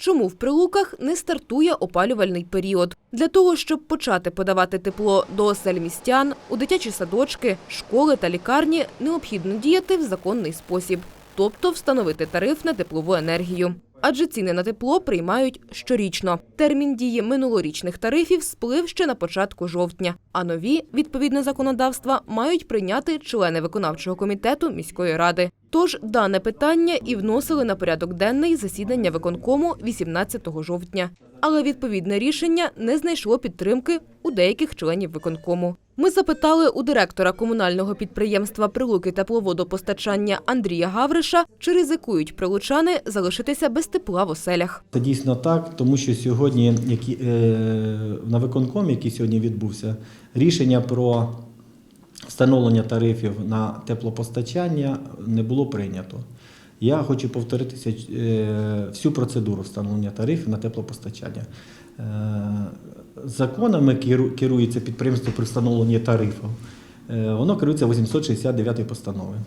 Чому в прилуках не стартує опалювальний період? Для того, щоб почати подавати тепло до осель містян, у дитячі садочки, школи та лікарні необхідно діяти в законний спосіб, тобто встановити тариф на теплову енергію. Адже ціни на тепло приймають щорічно. Термін дії минулорічних тарифів сплив ще на початку жовтня, а нові, відповідне законодавства, мають прийняти члени виконавчого комітету міської ради. Тож дане питання і вносили на порядок денний засідання виконкому 18 жовтня. Але відповідне рішення не знайшло підтримки у деяких членів виконкому. Ми запитали у директора комунального підприємства Прилуки тепловодопостачання Андрія Гавриша, чи ризикують прилучани залишитися без тепла в оселях. Це дійсно так, тому що сьогодні, які, е, на виконкомі, який сьогодні відбувся, рішення про встановлення тарифів на теплопостачання не було прийнято. Я хочу повторитися е, всю процедуру встановлення тарифів на теплопостачання. Е, Законами керується підприємство при встановленні тарифів. Е, Воно керується 869 постановою.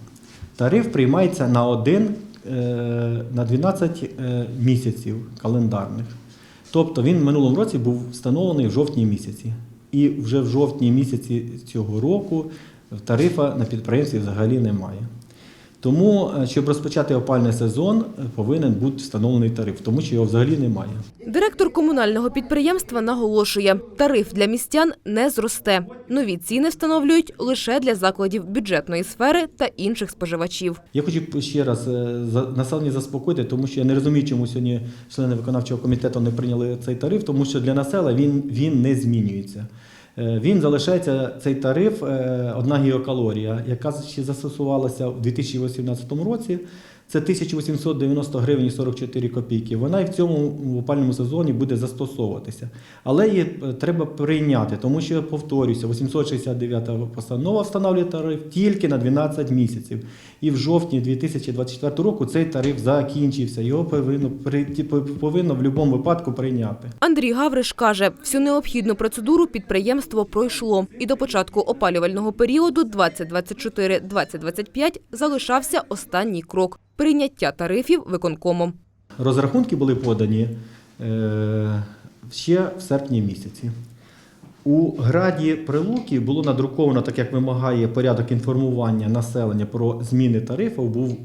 Тариф приймається на один е, на 12 е, місяців календарних. Тобто він в минулому році був встановлений в жовтні місяці. І вже в жовтні місяці цього року тарифа на підприємстві взагалі немає. Тому, е, щоб розпочати опальний сезон, е, повинен бути встановлений тариф, тому що його взагалі немає. Директор комунального підприємства наголошує, тариф для містян не зросте. Нові ціни встановлюють лише для закладів бюджетної сфери та інших споживачів. Я хочу ще раз е, населення заспокоїти, тому що я не розумію, чому сьогодні члени виконавчого комітету не прийняли цей тариф, тому що для населення він, він не змінюється. Е, Він залишається цей тариф, е, одна гігакалорія, яка ще застосувалася в 2018 році. Це 1890 гривень і 44 копійки. Вона і в цьому опальному сезоні буде застосовуватися. Але її е, треба прийняти, тому що, повторюся, 869 постанова встановлює тариф тільки на 12 місяців. І в жовтні 2024 року цей тариф закінчився. Його повинно, повинно в будь-якому випадку прийняти. Андрій Гавриш каже, всю необхідну процедуру підприємство пройшло, і до початку опалювального періоду 2024-2025 залишався останній крок прийняття тарифів виконкомом. Розрахунки були подані е, ще в серпні місяці. У граді Прилуки було надруковано, так як вимагає порядок інформування населення про зміни тарифів, був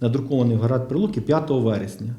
надрукований в град Прилуки 5 вересня.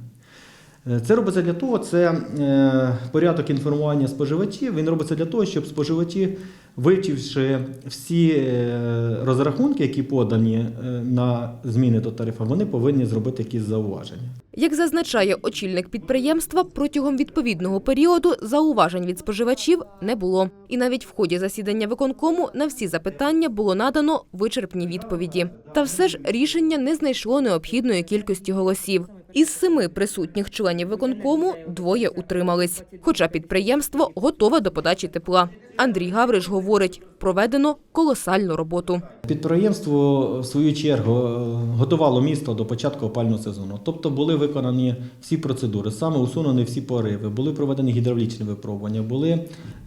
Е, Це робиться для того, це е, порядок інформування споживачів. Він робиться для того, щоб споживачі, вивчивши всі е, розрахунки, які подані е, на зміни до тарифу, вони повинні зробити якісь зауваження. Як зазначає очільник підприємства, протягом відповідного періоду зауважень від споживачів не було. І навіть в ході засідання виконкому на всі запитання було надано вичерпні відповіді. Та все ж рішення не знайшло необхідної кількості голосів. Із семи присутніх членів виконкому двоє утримались. Хоча підприємство готове до подачі тепла. Андрій Гавриш говорить, проведено колосальну роботу. Підприємство, в свою чергу, е, готувало місто до початку опального сезону. Тобто були виконані всі процедури, саме усунені всі пориви, були проведені гідравлічні випробування, були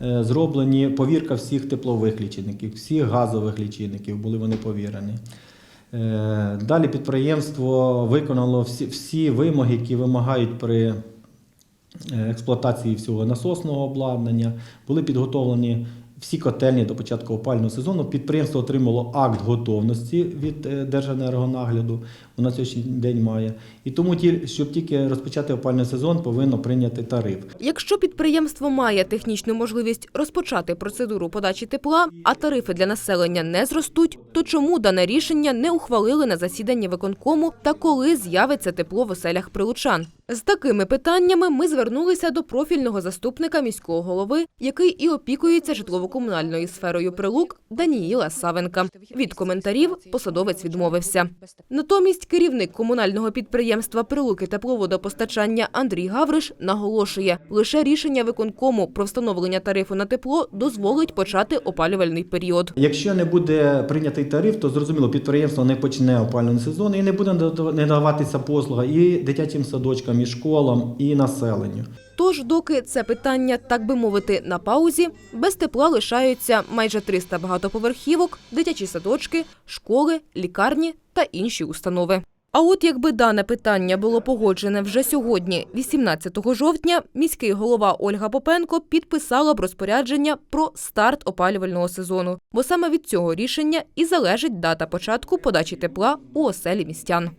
е, зроблені повірка всіх теплових лічильників, всіх газових лічильників, були вони повірені. Е, Далі підприємство виконало всі, всі вимоги, які вимагають при е, експлуатації всього насосного обладнання, були підготовлені всі котельні до початку опального сезону. Підприємство отримало акт готовності від е, Держенергонагляду, на сьогоднішній день має. І тому, щоб тільки розпочати опальний сезон, повинно прийняти тариф. Якщо підприємство має технічну можливість розпочати процедуру подачі тепла, а тарифи для населення не зростуть, то чому дане рішення не ухвалили на засіданні виконкому та коли з'явиться тепло в оселях прилучан? З такими питаннями ми звернулися до профільного заступника міського голови, який і опікується житлово-комунальною сферою прилук Даніїла Савенка. Від коментарів посадовець відмовився. Натомість керівник комунального підприємства Прилуки тепловодопостачання Андрій Гавриш наголошує, лише рішення виконкому про встановлення тарифу на тепло дозволить почати опалювальний період. Якщо не буде прийнятий тариф, то зрозуміло, підприємство не почне опалювальний сезон і не буде надаватися послуга і дитячим садочкам, і школам, і населенню. Тож, доки це питання, так би мовити, на паузі, без тепла лишаються майже 300 багатоповерхівок, дитячі садочки, школи, лікарні та інші установи. А от якби дане питання було погоджене вже сьогодні, 18 жовтня, міський голова Ольга Попенко підписала б розпорядження про старт опалювального сезону, бо саме від цього рішення і залежить дата початку подачі тепла у оселі містян.